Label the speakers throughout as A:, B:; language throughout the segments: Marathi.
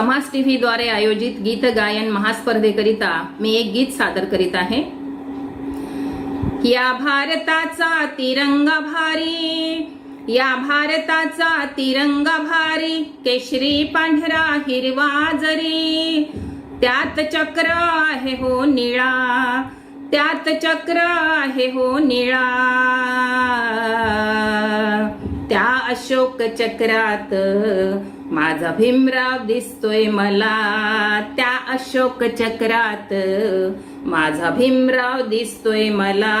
A: समाज टी व्हीद्वारे आयोजित गीत गायन महास्पर्धेकरिता मी एक गीत सादर करीत आहे. या भारताचा तिरंगा भारी या भारताचा तिरंगा भारी केशरी पांढरा हिरवा जरी त्यात चक्र आहे हो निळा त्यात चक्र आहे हो निळा. अशोक चक्रात माझा भीमराव दिसतोय मला. त्या अशोक चक्रात माझा भीमराव दिसतोय मला.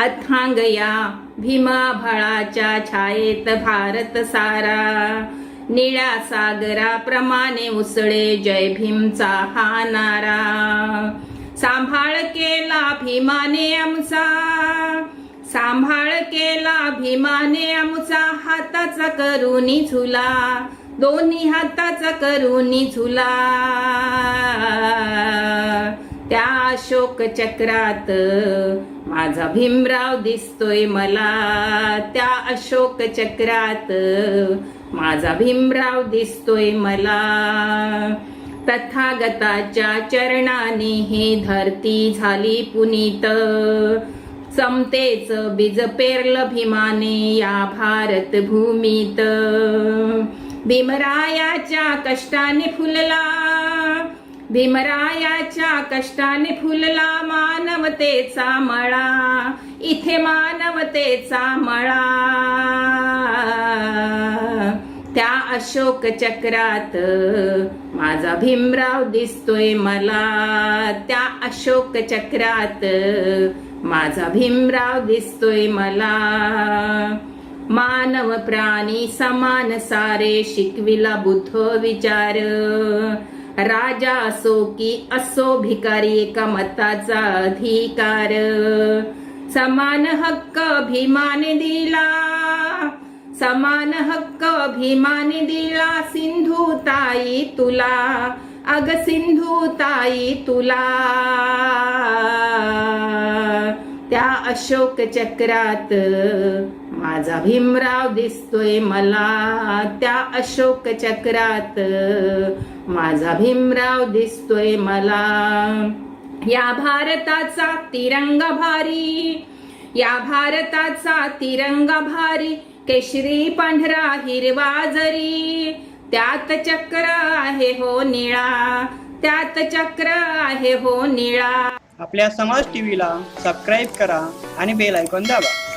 A: अथांग या भीमा भळाच्या छायेत भारत सारा. निळ्या सागराप्रमाणे उसळे जय भीमचा हा नारा. सांभाळ केला भीमाने आमचा. सांभाळ केला भीमाने आमचा हाताचा करुणी झुला. दोन्ही हाताचा करुणी झुला. त्या अशोक चक्रात माझा भीमराव दिसतोय मला. त्या अशोक चक्रात माझा भीमराव दिसतोय मला. तथागताच्या चरणाने ही धरती झाली पुनीत. समतेच बीज पेरलं भीमाने या भारत भूमीत. भीमरायाच्या कष्टाने फुलला भीमरायाच्या कष्टाने फुलला मानवतेचा मळा. इथे मानवतेचा मळा. त्या अशोक चक्रात माझा भीमराव दिसतोय मला. त्या अशोक चक्रात माझा भीमराव दिसतोय मला. मानव प्राणी समान सारे शिकविला बुद्धो विचार. राजा असो की असो भिकारी एका मताचा अधिकार. समान हक्क भीमाने दिला समान हक्क अभिमानी दिला सिंधू ताई तुला अग सिंधू ताई तुला त्या अशोक चक्रात माझा भीमराव दिसतोय मला. त्या अशोक चक्रात माझा भीमराव दिसतोय मला. या भारताचा तिरंगा भारी या भारताचा तिरंगा भारी केशरी पांढरा हिरवा जरी त्यात चक्र आहे हो निळा. त्यात चक्र आहे हो निळा.
B: आपल्या समाज टीव्हीला सबस्क्राईब करा आणि बेल ऐकून दाबा.